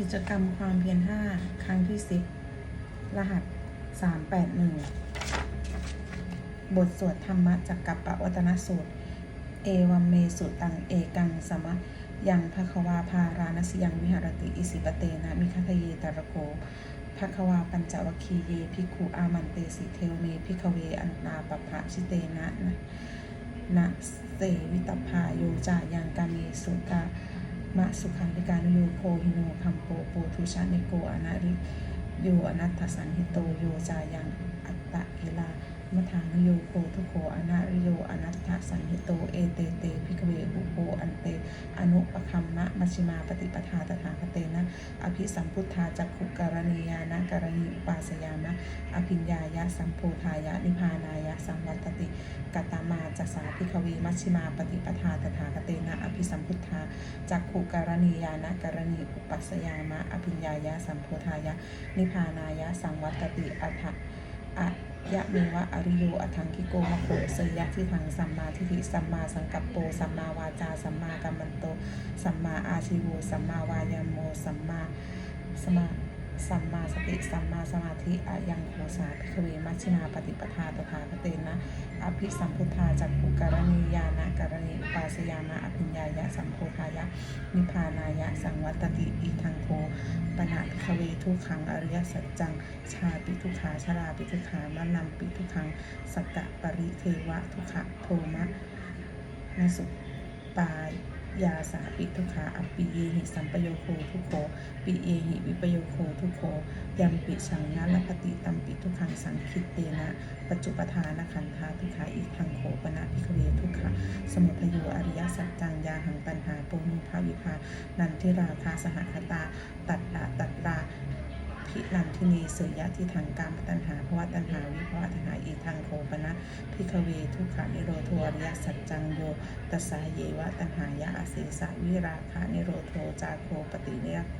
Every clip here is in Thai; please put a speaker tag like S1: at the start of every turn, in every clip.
S1: กิจกรรมความเพียรห้าครั้งที่สิบรหัสสามแปดหนึ่งบทสวดธรรมะจักกับปวัตนสูตร เอวัมเมสุตังเอกังสมะยังภควาพารานสยังวิหารติอิสิปเตนะมิคทะเยตระโกภควาปัญจวคีเยภิกุอามันเตสิเทวเมภิกเวอันนาปภะชิเตนะนะนะเสวิตพาโยจายังกามีสุกา มะสุขันธิการโยโคหิโนคัมโปโปทุชานิโกอนาริโยอนัตถสันหิโตโยจายังอัตตะกิลามทานโยโคทุโคอนาริโยอนัตถสันหิโตเอเตเตภิกเวอุโปอันเต อนุปคัมมะมัชิมาปฏิปทาตถาคเตนะ อภิสัมพุทธาจักขุการณียานะการณีปาสยามะ อภิญญายะสัมโพธายะนิพานายะสังวัตติกตามาจัสาภิกขเวมัชฌิมาปฏิปทาตถาคเตนะอภิสัมพุทธาจักขุการณียานะการณีอุปัสยามะอภิญญายะสัมโพธายะนิพานายะสังวัตติอัฏฐะอะยะเมวะอริโยอัทังคิโกมะโคเสยะที่ทางสัมมาทิฏฐิสัมมาสังกัปโปสัมมาวาจาสัมมากัมมันโต สัมมาอาชีโวสัมมาวายามโมสัมมาสมา สัมมาสติสัมมาสมาธิอายังโคสาภิกขเวมัชฌิมาปฏิปทาตถาคเตนะอภิสัมพุทธาจักขุการณียานะการณีปาสยามะอภิญญายะสัมโพธายะนิพานายะสังวัตติอีทังโคปนะภิกขเวทุกขังอริยสัจจังชาปิทุกขาชราปิทุกขามะนัมปิทุกขังสัตตะปริเทวะทุกขะโทมะนสุปาย ยาสาปิทุขาอปปิเยหิสัมปโยโคทุโคปิเยหิวิปโยโคทุโคยัมปิชังนะลปฏิตัมปิทุขังสังคิตเตนะ ปัจจุปทานขันธาทุขาอีทังโขปนะพิกเวทุขะสมุทโยอริยสัจจังยาหังตันหาปุมุภาวิภานันทิราคาสหคตา ตัดดาตัดรา พินันทินีสยยะที่ทางกามตันหาภวะตันหาวิภวะตันหาอีทังโขปนะพิกเวทุกขานิโรโทอริยสัจจังโยตัสาเยวะตันหายะอเสสะวิราคะนิโรโทจาโคปฏิเนยโค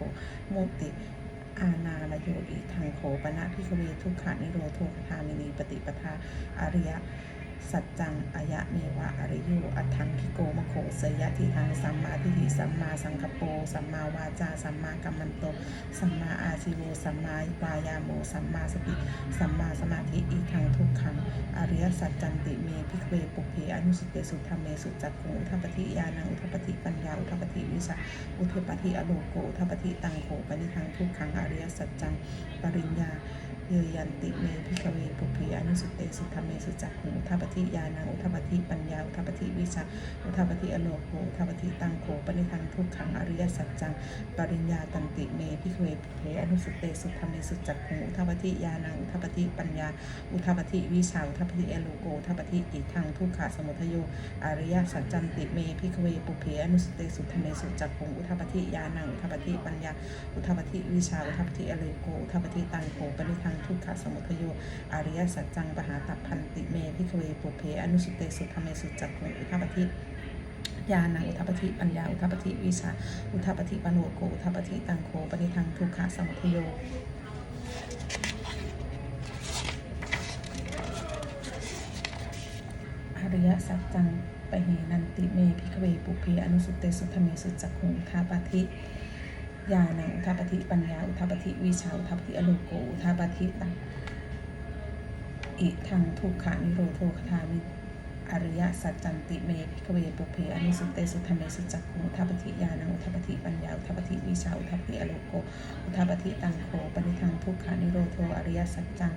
S1: มุติอาณาลโยอีทางโขปนะพิกเวทุกขานิโรโทคทามินีปฏิปทาอริย สัจจังอายะเมวะอริโยอัตถังคิโกมโขเสยยะทิทางสัมมาทิฏฐิสัมมาสังกปโปสัมมาวาจาสัมมากัมมันโต สัมมาอาชีโวสัมมาวายาโมสัมมาสติสัมมาสมาธิอีทางทุกขังอริยสัจจันติเมพิกเวปุเพอนุสติสุธรรมเมสุจักขุอุทัปปฏิญาณังอุทัปปฏิปัญญาอุทัปปฏิวิชาอุทปฏิอโลโกอุทัปปฏิตังโขปนิทังทุกขังอริยสัจจังปริญญา เยยันติเมพิกเวปุเพอนุสติสุธรรมเมสุจักขุอุทัปปฏิญาณังอุทัปปฏิปัญญาอุทัปปฏิวิชาอุทัปปฏิอโลโกอุทัปปฏิตังโขปนิทังทุกขังอริยสัจจังปริญญาตันติเมพิเวปุเพอนุสเตสุธรรมเมสุจักขุอุทัปปฏิญาณังอุทัปปฏิปัญญา อุทัปปฏิวิชาอุทัปปฏิเอโลโกอุทัปปฏิอิทังทุกขาสมุทโยอริยสัจจันติเมพิกเวปุเพอนุสเตสุธรรมเมสุจักขุอุทัปปฏิญาณังอุทัปปฏิปัญญา อุทัปปฏิวิชาอุทัปปฏิเอโลโกอุทัปปฏิตังโขปนิทังทุกขาสมุทโยอริยสัจจังปหาตัพพันติเมพิกเวปุเพอนุสเตสุธรรมเมสุจักขุอุทัปปฏิ ญาณังอุทัปปฏิปัญญาอุทัปปฏิวิชาอุทัปปฏิปโนโกอุทัปปฏิตังโขปนิทังทุกขาสมุทโยอริยสัจจังปเหนันติเมพิกเวปุเพอนุสุเตสุธเมสุจักขุอุทาปธิญาณังอุทาปฏิปัญญาอุทาปฏิวิชาอุทาปฏิอโลโกอุทาปฏิตังอิทังทุกขานิโรโทคทามิ อริยสัจจันติเมพิกเวปุเพอนุสุเตสุธเมสุจักขุทัปฏิญาณอุทัปฏิปัญญาอุทัปฏิวิชาอุทัปฏิอโลโกอุทัปฏิตังโคปณิทังทุกขานิโรโทอริยสัจจัง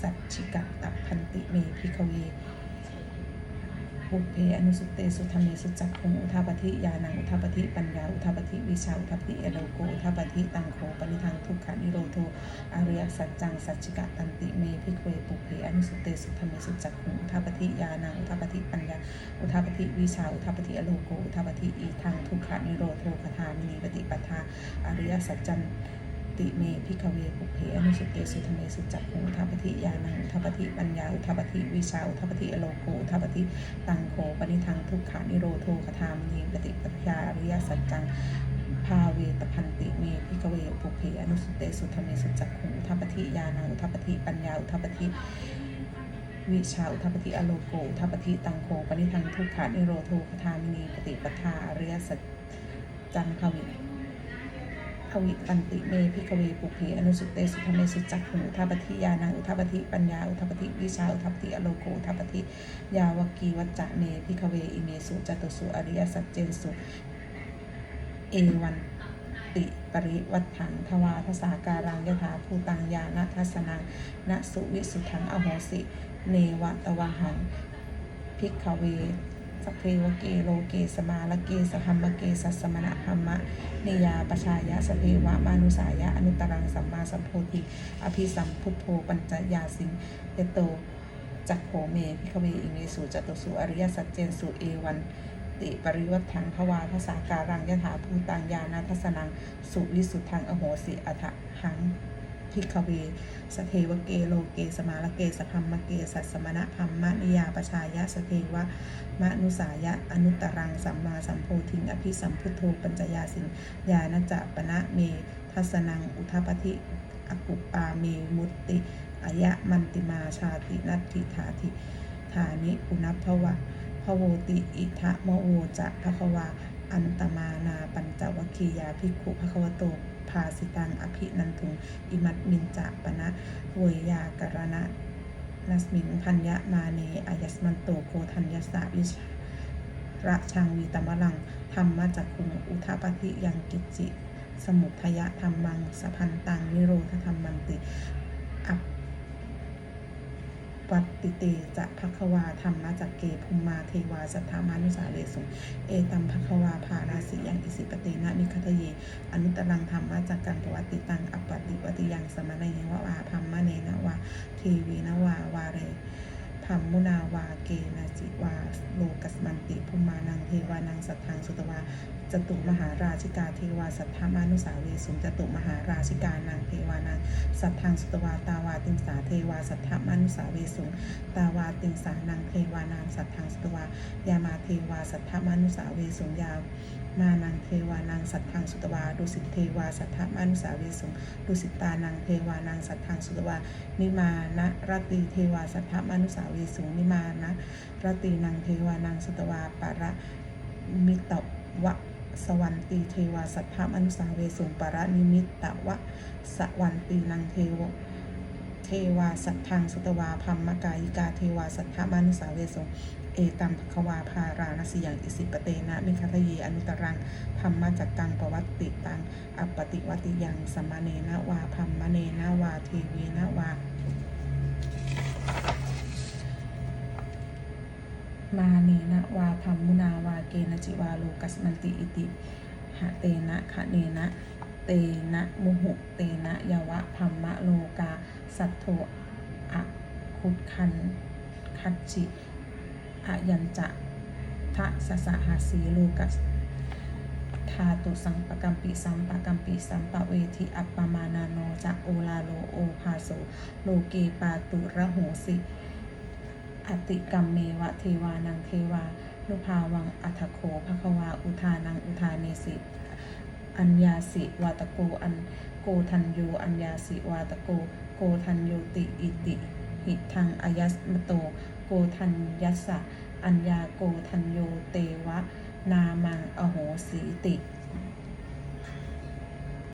S1: สัจฉิกะตัพพันติเมพิกเว ปุเพอนุสุเตสุธรรมเมสุจักขุงอุทาปฏิญาณังอุทาปฏิปัญญาอุทาปฏิวิชาอุทาปฏิเอโลโกอุทาปฏิตังโคปนิทังทุกขานิโรโทอริยสัจจังสัจจิกะตันติเมพิกเวปุเพอนุสุเตสุธรรมเมสุจักขุงอุทาปฏิญาณังอุทาปฏิปัญญาอุทาปฏิวิชาอุทาปฏิเอโลโกอุทาปฏิอีทังทุกขานิโรโทคทามินีปฏิปทาอริยสัจจัน ติเมพิกเวปุเพอนุสุเตสุธเมสุจักขุงอุทาปฏิญาณังทาปฏิปัญญาอุทาปฏิวิชาอุทาปฏิอโลโกอุทาปฏิตังโคปนิทังทุกขานิโรโทคทามนีปฏิปทาอริยสัจจังภาเวตพันติเมพิกเวปุเพอนุสเตสุธเมสุจักขุทัปปฏิญาณังอุทัปปิปัญญาอุทัปปิวิชาอุทัปปิอโลโกอุทัปปิตังโคปนิทังทุกขานิโรโทคทามินีปฏิปทาอริยสัจจังภวิ ภอวิตันติเมพิกเวปุเพอนุสุเตสุธเมสุจักขุอุทัปปิยานังอุทัปปิปัญญาอุทัปปิวิชาอุทัปปิอโลโกอุทัปปิยาวกีวัจจะเมพิกเวอิเมสุจตุสุอริยสัจเจนสุเอวันติปริวัฏถังทวาทสาการังยถาภูตังยานัทัสนังณสุวิสุทังอโหสิ เนวตวหังพิกขเว สพเพวเกโลเกสมาลเกสหัมมเกสัสสมณธรรมะเนยาปชายะสเพวะมานุสายะอนุตรังสัมมาสัมโพธิอภิสัมพุทโธปัญจยาสิงเตโตจักโขเมพิกเวอิงเมสุจตุสุอริยสัจเจนสุเอวันติปริวัฏถังภวาทสาการังยถาภูตังยานาทัสนัง สุวิสุทธังอโหสิอัฏหัง พิกเว สเทวเกโลเกสมาลเกสธรรมเกสัสสมณธรรมมนิยาปชายะสเทวะมนุสายะอนุตตรังสัมมาสัมโพธิงอภิสัมพุทโธปัญจยาสิงยาณจะปณะเมทัสนังอุทปฏิอกุปปาเมมุตติอายะมันติมาชาตินัตถิธาธิฐานิปุณพภวะพโวติอิทะโมโวจะภควาอันตมานาปัญจวคคียาภิกขุภควโต ภาสิตังอภินันทุง อิมัตมินจะปนะเวยากรณะนัสมิงพัญญมาเนอายัสมันโตโกธัญญสาวิชระชังวีตมะลังธรรมจักคุงอุทปฏิยังกิจิ สมุทยะธรรมัง สพันตังนิโรธธรรมันติ วัตติเตจะภควาธรรมจักเกภุมาเทวาสัทธามานุสาเลสุเอตัมภควาภาราสิยังอิสิปตินะมิคตเย อนุตรังธรรมจักกันปวัตติตังอปปติวัติยังสมณเยวะวาพัมมะเนนะวาเทวีนะวาวาเรพัมมุนาวาเกนะจิวาโลกัสมันติภุมานัง ทวานังสัทธังสุตวาจตุมหาราชิกาเทวาสัทธามานุสาเวสุงจตุมหาราชิกานางเทวานางสัทธังสุตวาตาวาติงสาเทวาสัทธามานุสาเวสุงตาวาติงสานางเทวานางสัทธังสุตวายามาเทวาสัทธามานุสาเวสุงยาวมานังเทวานางสัทธังสุตวาดุสิตเทวาสัทธามานุสาเวสุงดุสิตานังเทวานางสัทธังสุตวานิมานะรตตีเทวาสัทธามานุสาเวสุงนิมานะรตตีนังเทวานางสุตวาปะระ มิตวะสวันตีเทวาสัทธามนุสาเวสุงปารนิมิตตวะสวันตีนังเทวเทวาสัทธังสุตวาพัมมกายิกาเทวาสัทธามนุสาเวสุงเอตัมภควาภารานสิยังอิสิปเตนะมิคาทเยอนุตรังธรรมจักกังปวัตติตัง อัปปติวัติยังสมมเนนะวาพัมมเนนะวาเทวีนะวา มาเนนะวาพัมมุนาวาเกนะจิวาโลกัสมันติอิติหะเตนะคะเนนะ เตนะมุหุเตนะยาวะพัมมะโลกา สัทโทอะคุดคันคัจจิอะยัญจะทะสะสะหาสีโลกัสทาตุสังปกัมปิสัมปกัมปิสัมปะเวทิอัปปมานาโนจะโอลาโลโอภาโสโลเกปาตุระโหสิ อติกรรมเมวะเทวานังเทวานุภาวังอัทโขภควาอุทานังอุทาเนสิ อัญญาสิวาตโกอันโกทันโยอัญญาสิวาตโก โกทันโยติอิติหิทังอายัสมโต โกทันยัสสะอัญญาโกทันโยเตวะ นามังอโหสีติ